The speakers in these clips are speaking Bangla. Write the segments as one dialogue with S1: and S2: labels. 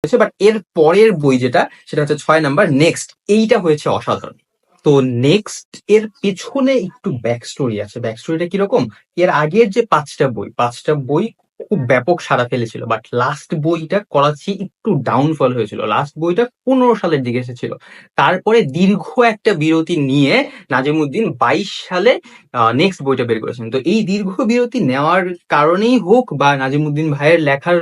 S1: হয়েছে বাট এর পরের বই যেটা, সেটা হচ্ছে ছয় নাম্বার নেক্সট এইটা হয়েছে অসাধারণ। তো নেক্সট এর পেছনে একটু ব্যাক স্টোরি আছে। ব্যাক স্টোরিটা কীরকম? এর আগের যে পাঁচটা বই পাঁচটা বই খুব ব্যাপক সাড়া ফেলেছিল। বাট লাস্ট বইটা করাচ্ছি একটু ডাউনফল হয়েছিল। লাস্ট বইটা পনেরো সালের দিকে এসেছিল। তারপরে দীর্ঘ একটা বিরতি নিয়ে নাজিমুদ্দিন বাইশ সালে নেক্সট বইটা বের করেছেন। তো এই দীর্ঘ বিরতি নেওয়ার কারণেই হোক বা নাজিমুদ্দিন ভাইয়ের লেখার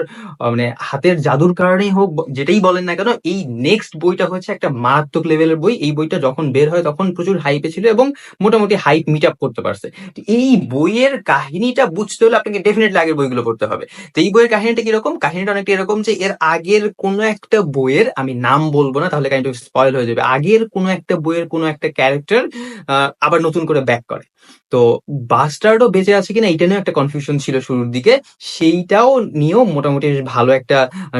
S1: মানে হাতের জাদুর কারণেই হোক যেটাই বলেন না কেন, এই নেক্সট বইটা হচ্ছে একটা মারাত্মক লেভেলের বই। এই বইটা যখন বের হয় তখন প্রচুর হাইপে ছিল এবং মোটামুটি হাইপ মিট আপ করতে পারছে। এই বইয়ের কাহিনীটা বুঝতে হলে আপনাকে ডেফিনেটলি আগের বইগুলো পড়তে হবে। তো এই বইয়ের কাহিনীটা কীরকম? কাহিনীটা অনেকটা এরকম যে এর আগের কোনো একটা বইয়ের, আমি নাম বলব না, তাহলে কাহিনীটা স্পয়েল হয়ে যাবে। আগের কোনো একটা বইয়ের কোনো একটা ক্যারেক্টার আবার নতুন করে ব্যাক করে। তো বাস্টার্ডও বেঁচে আছে কিনা এটা নিয়েও একটা কনফিউশন ছিল শুরুর দিকে। সেইটাও নিয়েও মোটামুটি ভালো একটা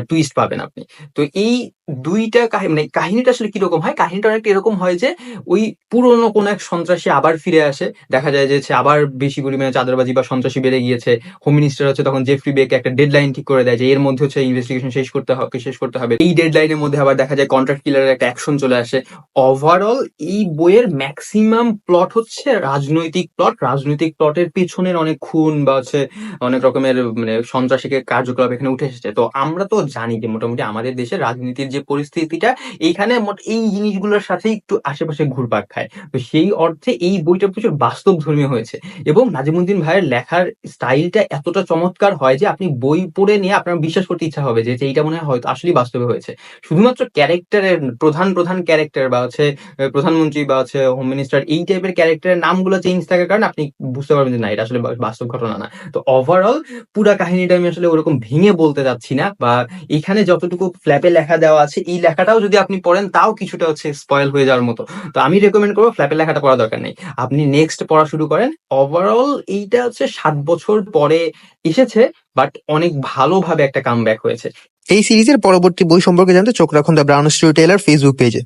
S1: টুইস্ট পাবেন আপনি। তো এই দুইটা কাহিনী মানে কাহিনীটা আসলে কীরকম হয়? কাহিনীটা অনেকটা এরকম হয় যে, ওই পুরনো কোনো এক সন্ত্রাসী আবার ফিরে আসে। দেখা যায় যে আবার বেশি পরিমাণে চাঁদাবাজি বা সন্ত্রাসী বেড়ে গিয়েছে। হোম মিনিস্টার হচ্ছে তখন জেফরি বেকে একটা ডেডলাইন ঠিক করে দেয় যে, এর মধ্যে হচ্ছে ইনভেস্টিগেশন শেষ করতে হবে শেষ করতে হবে। এই ডেডলাইনের মধ্যে আবার দেখা যায় কন্ট্রাক্ট কিলারের একটা অ্যাকশন চলে আসে। ওভারঅল এই বইয়ের ম্যাক্সিমাম প্লট হচ্ছে রাজনৈতিক প্লট রাজনৈতিক প্লটের পেছনের অনেক খুন বা হচ্ছে অনেক রকমের মানে সন্ত্রাসীকে কার্যকলাপ এখানে উঠে এসেছে। তো আমরা তো জানি যে মোটামুটি আমাদের দেশের রাজনীতির যে পরিস্থিতিটা, এইখানে এই জিনিসগুলোর সাথে একটু আশেপাশে ঘুরপাক খায়। তো সেই অর্থে এই বইটা প্রচুর বাস্তব ধর্মীয় হয়েছে। এবং নাজিমুদ্দিন ভাইয়ের লেখার স্টাইলটা এতটা চমৎকার হয় যে আপনি বই পড়ে নিয়ে আপনার বিশ্বাস করতে ইচ্ছা হবে যে এইটা মনে হয় হয়তো আসলেই বাস্তবে হয়েছে। শুধুমাত্র ক্যারেক্টারের প্রধান প্রধান ক্যারেক্টার বা হচ্ছে, প্রধানমন্ত্রী বা হচ্ছে হোম মিনিস্টার এই টাইপের ক্যারেক্টারের নামগুলো চেঞ্জ থাকার কারণে আপনি বুঝতে পারবেন যে না, এটা আসলে বাস্তব ঘটনা না। তো ওভারঅল পুরা কাহিনীটা আমি আসলে ওরকম ভেঙে বলতে যাচ্ছি না বা এখানে যতটুকু ফ্ল্যাপে লেখা দেওয়া আছে, এই লেখাটাও যদি আপনি পড়েন, তাও কিছুটা হচ্ছে স্পয়েল হয়ে যাওয়ার মতো। তো আমি রেকমেন্ড করব ফ্ল্যাপে লেখাটা পড়া দরকার নেই। আপনি নেক্সট পড়া শুরু করেন। ওভারঅল এইটা হচ্ছে সাত বছর পরে এসেছে বাট অনেক ভালোভাবে একটা কাম হয়েছে।
S2: এই সিরিজের পরবর্তী বই সম্পর্কে জানতে চোখ রাখুন the brown story teller Facebook পেজে